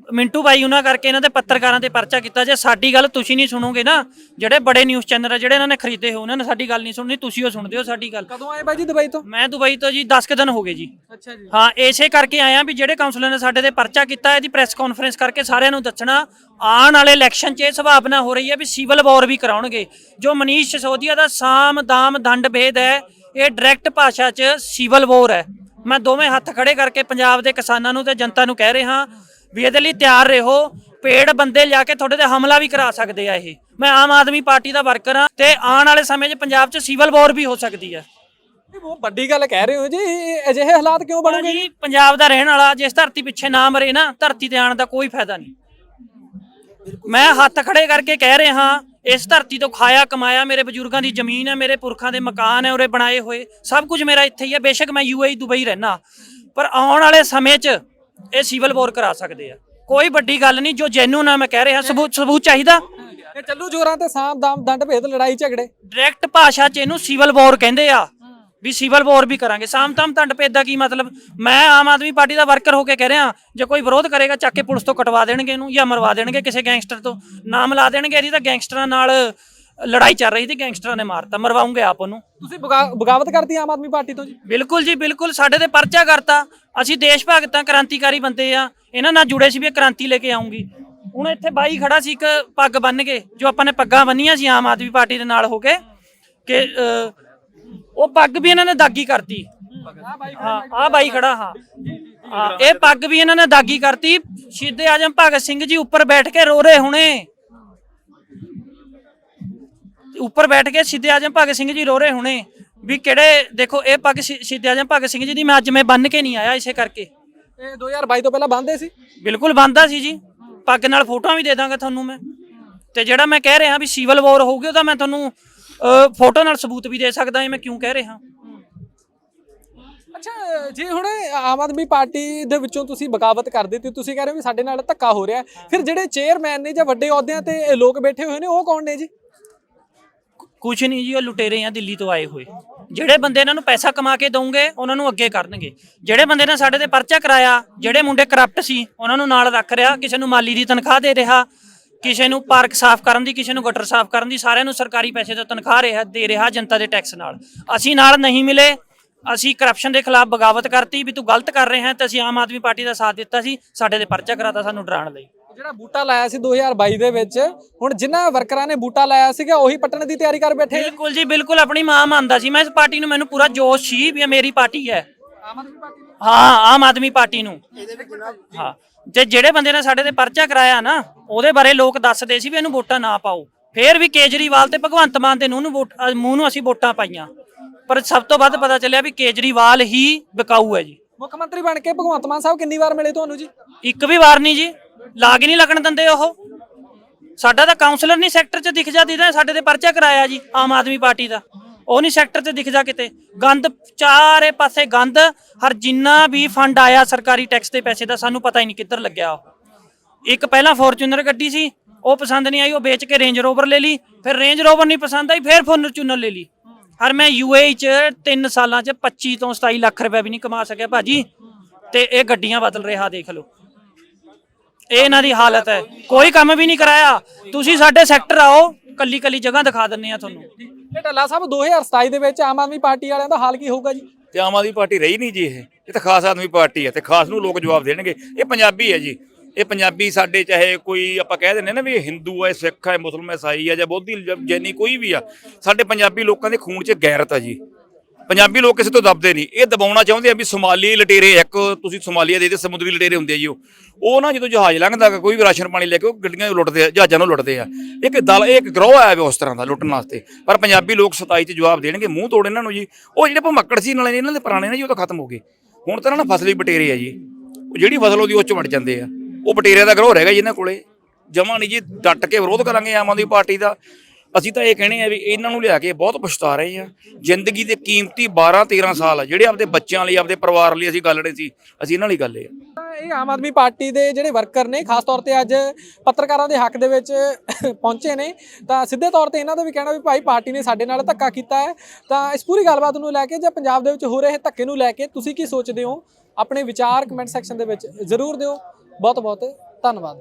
ਮਿੰਟੂ ਬਾਈ ਉਹਨਾਂ ਕਰਕੇ ਇਹਨਾਂ ਦੇ ਪੱਤਰਕਾਰਾਂ ਤੇ ਪਰਚਾ ਕੀਤਾ ਜੇ। ਸਾਡੀ ਗੱਲ ਤੁਸੀਂ ਨਹੀਂ ਸੁਣੋਗੇ ਨਾ। ਜਿਹੜੇ ਬੜੇ ਨਿਊਜ਼ ਚੈਨਲ ਆ ਜਿਹੜੇ ਇਹਨਾਂ ਨੇ ਖਰੀਦੇ ਹੋ ਉਹਨਾਂ ਨੇ ਸਾਡੀ ਗੱਲ ਨਹੀਂ ਸੁਣਨੀ। ਤੁਸੀਂ ਉਹ ਸੁਣਦੇ ਹੋ ਸਾਡੀ ਗੱਲ। ਕਦੋਂ ਆਏ ਬਾਈ ਜੀ ਦੁਬਈ ਤੋਂ? ਮੈਂ ਦੁਬਈ ਤੋਂ ਜੀ 10 ਕੁ ਦਿਨ ਹੋ ਗਏ ਜੀ। ਅੱਛਾ ਜੀ। ਹਾਂ ਇਸੇ ਕਰਕੇ ਆਇਆ ਵੀ ਜਿਹੜੇ ਕਾਉਂਸਲਰ ਨੇ ਸਾਡੇ ਤੇ ਪਰਚਾ ਕੀਤਾ ਇਹਦੀ ਪ੍ਰੈਸ ਕਾਨਫਰੰਸ ਕਰਕੇ ਸਾਰਿਆਂ ਨੂੰ ਦੱਸਣਾ। ਆਉਣ ਵਾਲੇ ਇਲੈਕਸ਼ਨ 'ਚ ਇਹ ਸੰਭਾਵਨਾ ਹੋ ਰਹੀ ਹੈ ਵੀ ਸਿਵਲ ਵਾਰ ਵੀ ਕਰਾਉਣਗੇ। ਜੋ ਮਨੀਸ਼ ਸਿਸੋਦੀਆ ਦਾ ਸਾਮ ਦਾਮ ਦੰਡ ਭੇਦ ਹੈ ਇਹ ਡਾਇਰੈਕਟ ਭਾਸ਼ਾ 'ਚ ਸਿਵਲ ਵਾਰ ਹੈ। ਮੈਂ ਦੋਵੇਂ ਹੱਥ ਖੜੇ ਕਰਕੇ ਪੰਜਾਬ ਦੇ ਕਿਸਾਨਾਂ ਨੂੰ ਤੇ ਜਨਤਾ ਨੂੰ ਕਹਿ ਰਿਹਾ। ਵੀ ਇਹਦੇ ਲਈ ਤਿਆਰ ਰਹੋ। ਪੇੜ ਬੰਦੇ ਲਿਆ ਕੇ ਤੁਹਾਡੇ ਤੇ ਹਮਲਾ ਵੀ ਕਰਾ ਸਕਦੇ ਆ ਇਹ। ਮੈਂ ਆਮ ਆਦਮੀ ਪਾਰਟੀ ਦਾ ਵਰਕਰ ਹਾਂ ਤੇ ਆਉਣ ਵਾਲੇ ਸਮੇਂ 'ਚ ਪੰਜਾਬ 'ਚ ਸਿਵਲ ਵਾਰ ਵੀ ਹੋ ਸਕਦੀ ਹੈ ਇਹ ਬਹੁਤ ਵੱਡੀ ਗੱਲ ਕਹਿ ਰਹੇ ਹੋ ਜੀ। ਇਹ ਅਜਿਹੇ ਹਾਲਾਤ ਕਿਉਂ ਬਣੋਗੇ ਜੀ ਪੰਜਾਬ ਦਾ ਰਹਿਣ ਵਾਲਾ ਜਿਸ ਧਰਤੀ ਪਿੱਛੇ ਨਾ ਮਰੇ ਨਾ ਧਰਤੀ ਤੇ ਆਉਣ ਦਾ ਕੋਈ ਫਾਇਦਾ ਨਹੀਂ। ਮੈਂ ਹੱਥ ਖੜੇ ਕਰਕੇ ਕਹਿ ਰਿਹਾ ਹਾਂ ਇਸ ਧਰਤੀ ਤੋਂ ਖਾਇਆ ਕਮਾਇਆ ਮੇਰੇ ਬਜ਼ੁਰਗਾਂ ਦੀ ਜ਼ਮੀਨ ਹੈ ਮੇਰੇ ਪੁਰਖਾਂ ਦੇ ਮਕਾਨ ਹੈ ਉਰੇ ਬਣਾਏ ਹੋਏ। ਸਭ ਕੁਝ ਮੇਰਾ ਇੱਥੇ ਹੀ ਹੈ। ਬੇਸ਼ੱਕ ਮੈਂ ਯੂਏਈ ਦੁਬਈ ਰਹਿਣਾ ਪਰ ਆਉਣ ਵਾਲੇ ਸਮੇਂ 'ਚ ਇਹ ਸਿਵਲ ਵਾਰ ਕਰਾ ਸਕਦੇ ਆ। ਕੋਈ ਵੱਡੀ ਗੱਲ ਨਹੀਂ ਜੋ ਜੈਨੂਨ ਆ ਮੈਂ ਕਹਿ ਰਿਹਾ ਸਬੂਤ ਸਬੂਤ ਚਾਹੀਦਾ। ਇਹ ਚੱਲੂ ਜੋਰਾਂ ਤੇ ਸਾਮ ਦਾਮ ਦੰਡ ਭੇਦ ਲੜਾਈ ਝਗੜੇ। ਡਾਇਰੈਕਟ ਭਾਸ਼ਾ 'ਚ ਇਹਨੂੰ ਸਿਵਲ ਵਾਰ ਕਹਿੰਦੇ ਆ। ਵੀ ਸਿਵਲ ਵਾਰ ਵੀ ਕਰਾਂਗੇ। ਸਾਮ ਤਾਮ ਤੰਡ ਪੇਦ ਦਾ ਕੀ ਮਤਲਬ? ਮੈਂ ਆਮ ਆਦਮੀ ਪਾਰਟੀ ਦਾ ਵਰਕਰ ਹੋ ਕੇ ਕਹਿ ਰਿਹਾ ਜੇ ਕੋਈ ਵਿਰੋਧ ਕਰੇਗਾ ਚੱਕ ਕੇ ਪੁਲਿਸ ਤੋਂ ਕਟਵਾ ਦੇਣਗੇ ਇਹਨੂੰ ਜਾਂ ਮਰਵਾ ਦੇਣਗੇ ਕਿਸੇ ਗੈਂਗਸਟਰ ਤੋਂ। ਨਾਮ ਲਾ ਦੇਣਗੇ ਇਹਦੀ ਤਾਂ ਗੈਂਗਸਟਰਾਂ ਨਾਲ ਲੜਾਈ ਚੱਲ ਰਹੀ ਸੀ ਗੈਂਗਸਟਰਾਂ ਨੇ ਮਾਰਤਾ ਮਰਵਾਉਂਗੇ ਆਪ ਉਹਨੂੰ। ਤੁਸੀਂ ਬਗਾ- ਬਗਾਵਤ ਕਰਤੀ ਆਮ ਆਦਮੀ ਪਾਰਟੀ ਤੋਂ ਜੀ? ਬਿਲਕੁਲ ਜੀ ਬਿਲਕੁਲ ਸਾਡੇ ਤੇ ਪਰਚਾ ਕਰਤਾ। ਅਸੀਂ ਦੇਸ਼ ਭਗਤਾਂ ਕ੍ਰਾਂਤੀਕਾਰੀ ਬੰਦੇ ਆ। ਇਹਨਾਂ ਨਾਲ ਜੁੜੇ ਸੀ ਵੀ ਇਹ ਕ੍ਰਾਂਤੀ ਲੈ ਕੇ ਆਉਂਗੀ। ਹੁਣ ਇੱਥੇ ਬਾਈ ਖੜਾ ਸੀ ਇੱਕ ਪੱਗ ਬੰਨ ਕੇ ਜੋ ਆਪਾਂ ਨੇ ਪੱਗਾਂ ਬੰਨੀਆਂ ਸੀ ਆਮ ਆਦਮੀ ਪਾਰਟੀ ਦੇ ਨਾਲ ਹੋ ਕੇ ਕਿ ਉਹ ਪੱਗ ਵੀ ਇਹਨਾਂ ਨੇ ਦਾਗੀ ਕਰਤੀ। ਹਾਂ ਆ ਬਾਈ ਖੜਾ ਹਾਂ। ਹਾਂ ਇਹ ਪੱਗ ਵੀ ਇਹਨਾਂ ਨੇ ਦਾਗੀ ਕਰਤੀ। ਸ਼ਹੀਦ ਆਜਮ ਭਗਤ ਸਿੰਘ ਜੀ ਉੱਪਰ ਬੈਠ ਕੇ ਰੋ ਰਹੇ ਹੁਣੇ। ਉੱਪਰ ਬੈਠ ਕੇ ਸ਼ਹੀਦ ਆਜਮ ਭਗਤ ਸਿੰਘ ਜੀ ਰੋ ਰਹੇ ਹੁਣੇ ਵੀ ਕਿਹੜੇ ਦੇਖੋ ਇਹ ਪੱਗ ਸ਼ਹੀਦ ਆਜਮ ਭਗਤ ਸਿੰਘ ਜੀ ਦੀ ਮੈਂ ਅੱਜ ਮੈਂ ਬੰਨ ਕੇ ਨਹੀਂ ਆਇਆ ਇਸੇ ਕਰਕੇ। ਇਹ 2022 ਤੋਂ ਪਹਿਲਾਂ ਬੰਦੇ ਸੀ? ਬਿਲਕੁਲ ਬੰਦਾ ਸੀ ਜੀ। ਪੱਗ ਨਾਲ ਫੋਟੋਆਂ ਵੀ ਦੇ ਦਾਂਗਾ ਤੁਹਾਨੂੰ ਮੈਂ। ਤੇ ਜਿਹੜਾ ਮੈਂ ਕਹਿ ਰਿਹਾ ਵੀ ਸਿਵਲ ਵਾਰ ਹੋਊਗੀ ਉਹਦਾ ਮੈਂ ਤੁਹਾਨੂੰ ਫੋਟੋ ਨਾਲ ਸਬੂਤ ਵੀ ਦੇ ਸਕਦਾ ਹਾਂ ਮੈਂ ਕਿਉਂ ਕਹਿ ਰਿਹਾ। ਅੱਛਾ ਜੇ ਹੁਣ ਆਮ ਆਦਮੀ ਪਾਰਟੀ ਦੇ ਵਿੱਚੋਂ ਤੁਸੀਂ ਬਗਾਵਤ ਕਰ ਦਿੱਤੀ ਤੁਸੀਂ ਕਹਿ ਰਹੇ ਹੋ ਵੀ ਸਾਡੇ ਨਾਲ ਧੱਕਾ ਹੋ ਰਿਹਾ। ਫਿਰ ਜਿਹੜੇ ਚੇਅਰਮੈਨ ਨੇ ਜਾਂ ਵੱਡੇ ਅਹੁਦਿਆਂ ਤੇ ਲੋਕ ਬੈਠੇ ਹੋਏ ਨੇ ਉਹ ਕੌਣ ਨੇ ਜੀ? ਕੁਛ ਨਹੀਂ ਜੀ, ਉਹ ਲੁਟੇਰੇ ਆ ਦਿੱਲੀ ਤੋਂ ਆਏ ਹੋਏ। ਜਿਹੜੇ ਬੰਦੇ ਇਹਨਾਂ ਨੂੰ ਪੈਸਾ ਕਮਾ ਕੇ ਦਊਂਗੇ, ਉਹਨਾਂ ਨੂੰ ਅੱਗੇ ਕਰਨਗੇ। ਜਿਹੜੇ ਬੰਦੇ ਨੇ ਸਾਡੇ ਤੇ ਪਰਚਾ ਕਰਾਇਆ, ਜਿਹੜੇ ਮੁੰਡੇ ਕਰਪਟ ਸੀ, ਉਹਨਾਂ ਨੂੰ ਨਾਲ ਰੱਖ ਰਿਹਾ, ਕਿਸੇ ਨੂੰ ਮਾਲੀ ਦੀ ਤਨਖਾਹ ਦੇ ਰਿਹਾ, ਕਿਸੇ ਨੂੰ ਪਾਰਕ ਸਾਫ਼ ਕਰਨ ਦੀ, ਕਿਸੇ ਨੂੰ ਗਟਰ ਸਾਫ਼ ਕਰਨ ਦੀ, ਸਾਰਿਆਂ ਨੂੰ ਸਰਕਾਰੀ ਪੈਸੇ ਤੋਂ ਤਨਖਾਹ ਰਿਹਾ, ਦੇ ਰਿਹਾ ਜਨਤਾ ਦੇ ਟੈਕਸ ਨਾਲ। ਅਸੀਂ ਨਾਲ ਨਹੀਂ ਮਿਲੇ, ਅਸੀਂ ਕਰਪਸ਼ਨ ਦੇ ਖਿਲਾਫ ਬਗਾਵਤ ਕਰਤੀ ਵੀ ਤੂੰ ਗਲਤ ਕਰ ਰਿਹਾ ਹੈ ਤੇ ਅਸੀਂ ਆਮ ਆਦਮੀ ਪਾਰਟੀ ਦਾ ਸਾਥ ਦਿੱਤਾ ਸੀ, ਸਾਡੇ ਤੇ ਪਰਚਾ ਕਰਾਤਾ ਸਾਨੂੰ ਡਰਾਉਣ ਲਈ। ਜਿਹੜਾ ਬੂਟਾ ਲਾਇਆ ਸੀ 2022 ਦੇ ਵਿੱਚ ਹੁਣ ਜਿਨ੍ਹਾਂ ਵਰਕਰਾਂ ਨੇ ਬੂਟਾ ਲਾਇਆ ਸੀਗਾ ਉਹੀ ਪੱਟਣ ਦੀ ਤਿਆਰੀ ਕਰ ਬੈਠੇ ਬਿਲਕੁਲ ਜੀ ਬਿਲਕੁਲ ਆਪਣੀ ਮਾਂ ਮੰਨਦਾ ਸੀ। ਮੈਂ ਇਸ ਪਾਰਟੀ ਨੂੰ ਮੈਨੂੰ ਪੂਰਾ ਜੋਸ਼ ਸੀ ਵੀ ਇਹ ਮੇਰੀ ਪਾਰਟੀ ਹੈ। ਆਮ ਆਦਮੀ ਪਾਰਟੀ ਹਾਂ ਆਮ ਆਦਮੀ ਪਾਰਟੀ ਨੂੰ। ਹਾਂ ਤੇ ਜਿਹੜੇ ਬੰਦੇ ਨੇ ਸਾਡੇ ਤੇ ਪਰਚਾ ਕਰਾਇਆ ਨਾ ਉਹਦੇ ਬਾਰੇ ਲੋਕ ਦੱਸਦੇ ਸੀ ਵੀ ਇਹਨੂੰ ਵੋਟਾਂ ਨਾ ਪਾਓ। ਫੇਰ ਵੀ ਕੇਜਰੀਵਾਲ ਤੇ ਭਗਵੰਤ ਮਾਨ ਦੇ ਨੂੰ ਨੂੰ ਵੋਟ ਮੂੰਹ ਨੂੰ ਅਸੀਂ ਵੋਟਾਂ ਪਾਈਆਂ। ਪਰ ਸਭ ਤੋਂ ਵੱਧ ਪਤਾ ਚੱਲਿਆ ਵੀ ਕੇਜਰੀਵਾਲ ਹੀ ਵਿਕਾਊ ਹੈ ਜੀ। ਮੁੱਖ ਮੰਤਰੀ ਬਣ ਕੇ ਭਗਵੰਤ ਮਾਨ ਸਾਹਿਬ ਕਿੰਨੀ ਵਾਰ ਮਿਲੇ ਤੁਹਾਨੂੰ ਜੀ? ਇੱਕ ਵੀ ਵਾਰ ਨਹੀਂ ਜੀ। ਲਾਗ ਨਹੀਂ ਲੱਗਣ ਦਿੰਦੇ ਉਹ। ਸਾਡਾ ਤਾਂ ਕਾਉਂਸਲਰ ਨਹੀਂ ਸੈਕਟਰ 'ਚ ਦਿਖ ਜਾ ਨਾ ਸਾਡੇ ਤੇ ਪਰਚਾ ਕਰਾਇਆ ਜੀ, ਆਮ ਆਦਮੀ ਪਾਰਟੀ ਦਾ। ਉਹ ਨਹੀਂ ਸੈਕਟਰ 'ਚ ਦਿਖ ਜਾ ਕਿਤੇ। ਗੰਦ, ਚਾਰੇ ਪਾਸੇ ਗੰਦ, ਹਰ ਜਿੰਨਾ ਵੀ ਫੰਡ ਆਇਆ ਸਰਕਾਰੀ ਟੈਕਸ ਦੇ ਪੈਸੇ ਦਾ, ਸਾਨੂੰ ਪਤਾ ਹੀ ਨਹੀਂ ਕਿੱਧਰ ਲੱਗਿਆ ਉਹ। ਇੱਕ ਪਹਿਲਾਂ ਫੋਰਚੂਨਰ ਗੱਡੀ ਸੀ, ਉਹ ਪਸੰਦ ਨਹੀਂ ਆਈ, ਉਹ ਵੇਚ ਕੇ ਰੇਂਜ ਰੋਵਰ ਲੈ ਲਈ। ਫਿਰ ਰੇਂਜ ਰੋਵਰ ਨਹੀਂ ਪਸੰਦ ਆਈ, ਫਿਰ ਫੋਰਚੂਨਰ ਲੈ ਲਈ। ਹਰ ਮੈਂ ਯੂਏਈ ਚ 3 ਸਾਲਾਂ ਚ 25 ਤੋਂ 27 ਲੱਖ ਰੁਪਏ ਵੀ ਨਹੀਂ ਕਮਾ ਸਕਿਆ ਭਾਜੀ। ਤੇ ਇਹ ਗੱਡੀਆਂ ਬਦਲ ਰਿਹਾ, ਦੇਖ ਲਓ। ਇਹ ਇਹਨਾਂ ਦੀ ਹਾਲਤ ਹੈ। ਕੋਈ ਕੰਮ ਵੀ ਨਹੀਂ ਕਰਾਇਆ। ਤੁਸੀਂ ਸਾਡੇ ਸੈਕਟਰ ਆਓ ਕੱਲੀ ਕੱਲੀ ਜਗ੍ਹਾ ਦਿਖਾ ਦਿੰਨੇ ਆ ਤੁਹਾਨੂੰ। ਇਹ ਢੱਲਾ ਸਾਹਿਬ 2027 ਦੇ ਵਿੱਚ ਆਮ ਆਦਮੀ ਪਾਰਟੀ ਵਾਲਿਆਂ ਦਾ ਹਾਲ ਕੀ ਹੋਊਗਾ ਜੀ? ਤੇ ਆਮ ਆਦਮੀ ਪਾਰਟੀ ਰਹੀ ਨਹੀਂ ਜੀ ਇਹ। ਇਹ ਤਾਂ ਖਾਸ ਆਦਮੀ ਪਾਰਟੀ ਹੈ ਤੇ ਖਾਸ ਨੂੰ ਲੋਕ ਜਵਾਬ ਦੇਣਗੇ। ਇਹ ਪੰਜਾਬੀ ਹੈ ਜੀ। ਇਹ ਪੰਜਾਬੀ ਸਾਡੇ ਚਾਹੇ ਕੋਈ ਆਪਾਂ ਕਹਿ ਦਿੰਦੇ ਨਾ ਵੀ ਇਹ ਹਿੰਦੂ ਹੈ ਸਿੱਖ ਹੈ ਮੁਸਲਮਾਨ ਈਸਾਈ ਹੈ ਜਾਂ ਬੋਧੀ ਜੈਨੀ ਕੋਈ ਵੀ ਆ ਸਾਡੇ ਪੰਜਾਬੀ ਲੋਕਾਂ ਦੇ ਖੂਨ 'ਚ ਗੈਰਤ ਆ ਜੀ। ਪੰਜਾਬੀ ਲੋਕ ਕਿਸੇ ਤੋਂ ਦਬਦੇ ਨਹੀਂ। ਇਹ ਦਬਾਉਣਾ ਚਾਹੁੰਦੇ ਆ ਵੀ ਸੋਮਾਲੀ ਲਟੇਰੇ, ਇੱਕ ਤੁਸੀਂ ਸੋਮਾਲੀਆ ਦੇ ਦੇ ਸਮੁੰਦਰੀ ਲਟੇਰੇ ਹੁੰਦੇ ਆ ਜੀ ਉਹ। ਉਹ ਨਾ ਜਦੋਂ ਜਹਾਜ਼ ਲੰਘਦਾ ਕੋਈ ਵੀ ਰਾਸ਼ਨ ਪਾਣੀ ਲੈ ਕੇ ਉਹ ਗੱਡੀਆਂ ਲੁੱਟਦੇ ਆ, ਜਹਾਜ਼ਾਂ ਨੂੰ ਲੁੱਟਦੇ ਆ। ਇੱਕ ਦਲ, ਇਹ ਇੱਕ ਗਰੋਹ ਆਇਆ ਵੇ ਉਸ ਤਰ੍ਹਾਂ ਦਾ ਲੁੱਟਣ ਵਾਸਤੇ। ਪਰ ਪੰਜਾਬੀ ਲੋਕ 27 ਚ ਜਵਾਬ ਦੇਣਗੇ, ਮੂੰਹ ਤੋੜ ਇਹਨਾਂ ਨੂੰ ਜੀ। ਉਹ ਜਿਹੜੇ ਭਮੱਕੜ ਸੀ, ਨਾਲੇ ਇਹਨਾਂ ਦੇ ਪੁਰਾਣੇ ਨੇ ਜੀ, ਉਹ ਤਾਂ ਖਤਮ ਹੋ ਗਏ। ਹੁਣ ਤਾਂ ਨਾ ਫਸਲੀ ਬਟੇਰੇ ਆ ਜੀ। ਉਹ ਜਿਹੜੀ ਫਸਲ ਉਹਦੀ, ਉਹ ਚ ਵੜ ਜਾਂਦੇ ਆ। ਉਹ ਬਟੇਰਿਆਂ ਦਾ ਗਰੋਹ ਰਹਿ ਗਿਆ ਜੀ ਇਹਨਾਂ ਕੋਲੇ। ਜਮਾ ਨਹੀਂ ਜੀ, ਡਟ ਕੇ ਵਿਰੋਧ ਕਰਾਂਗੇ ਆਮ ਆਦਮੀ ਪਾਰਟੀ ਦਾ। ਅਸੀਂ ਤਾਂ ਇਹ ਕਹਿਣੇ ਆ ਵੀ ਇਹਨਾਂ ਨੂੰ ਲਿਆ ਕੇ ਬਹੁਤ ਪਛਤਾ ਰਹੇ ਆ। ਜ਼ਿੰਦਗੀ ਦੇ ਕੀਮਤੀ 12 13 ਸਾਲ ਆ, ਜਿਹੜੇ ਆਪਦੇ ਬੱਚਿਆਂ ਲਈ, ਆਪਦੇ ਪਰਿਵਾਰ ਲਈ ਅਸੀਂ ਗੱਲੜੇ ਸੀ, ਅਸੀਂ ਇਹਨਾਂ ਲਈ ਗੱਲ ਇਹ ਤਾਂ ਇਹ ਆਮ ਆਦਮੀ ਪਾਰਟੀ ਦੇ ਜਿਹੜੇ ਵਰਕਰ ਨੇ, ਖਾਸ ਤੌਰ ਤੇ ਅੱਜ ਪੱਤਰਕਾਰਾਂ ਦੇ ਹੱਕ ਦੇ ਵਿੱਚ ਪਹੁੰਚੇ ਨੇ, ਤਾਂ ਸਿੱਧੇ ਤੌਰ ਤੇ ਇਹਨਾਂ ਦਾ ਵੀ ਕਹਿਣਾ ਵੀ ਭਾਈ ਪਾਰਟੀ ਨੇ ਸਾਡੇ ਨਾਲ ਧੱਕਾ ਕੀਤਾ ਹੈ। ਤਾਂ ਇਸ ਪੂਰੀ ਗੱਲਬਾਤ ਨੂੰ ਲੈ ਕੇ ਜਾਂ ਪੰਜਾਬ ਦੇ ਵਿੱਚ ਹੋ ਰਹੇ ਧੱਕੇ ਨੂੰ ਲੈ ਕੇ ਤੁਸੀਂ ਕੀ ਸੋਚਦੇ ਹੋ? ਆਪਣੇ ਵਿਚਾਰ ਕਮੈਂਟ ਸੈਕਸ਼ਨ ਦੇ ਵਿੱਚ ਜ਼ਰੂਰ ਦਿਓ। ਬਹੁਤ ਬਹੁਤ ਧੰਨਵਾਦ।